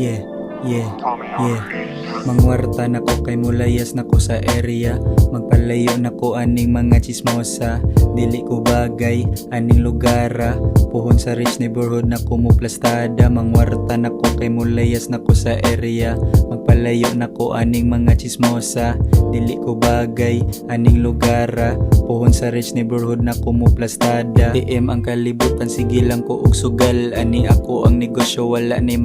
Yeah, yeah, yeah. Mangwarta na ko kay mulayas na ko sa area. Magpalayo na ko aning mga chismosa. Dili ko bagay, aning lugara. Puhon sa rich neighborhood na ko mo plastada Mangwarta na ko kay mulayas na ko sa area. Magpalayo na ko aning mga chismosa. Dili ko bagay, aning lugara. Puhon sa rich neighborhood na ko mo plastada DM ang kalibutan, sige lang ko og sugal. Ani ako ang negosyo, wala ni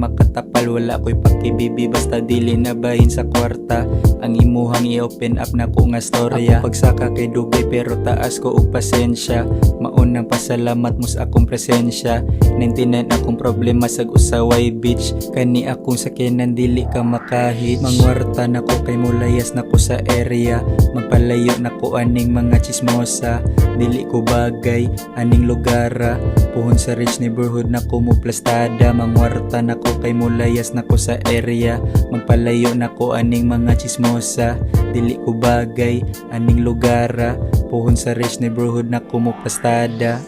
makatapal Wala ko'y pakibibi, basta dili na bahin sa kwarta. Ang imuhang i-open up na ko nga storya. Ako. Pagsaka kay dugay pero taas ko og pasensya. Maunang pasalamat mo sa akong presensya. Nintinan akong problema sa usaway bitch. Kani akong sakinan dili ka makahit. Mangwarta na ko kay mulayas na ko sa area. Magpalayo na ko aning mga chismosa. Dili ko bagay, aning lugara. Puhon sa rich neighborhood na ko mo plastada. Mangwarta na ko kay mulayas na ko sa area. Magpalayo na ko aning mga chismosa. Dili ko bagay, aning lugara. Puhon sa rich neighborhood na plastada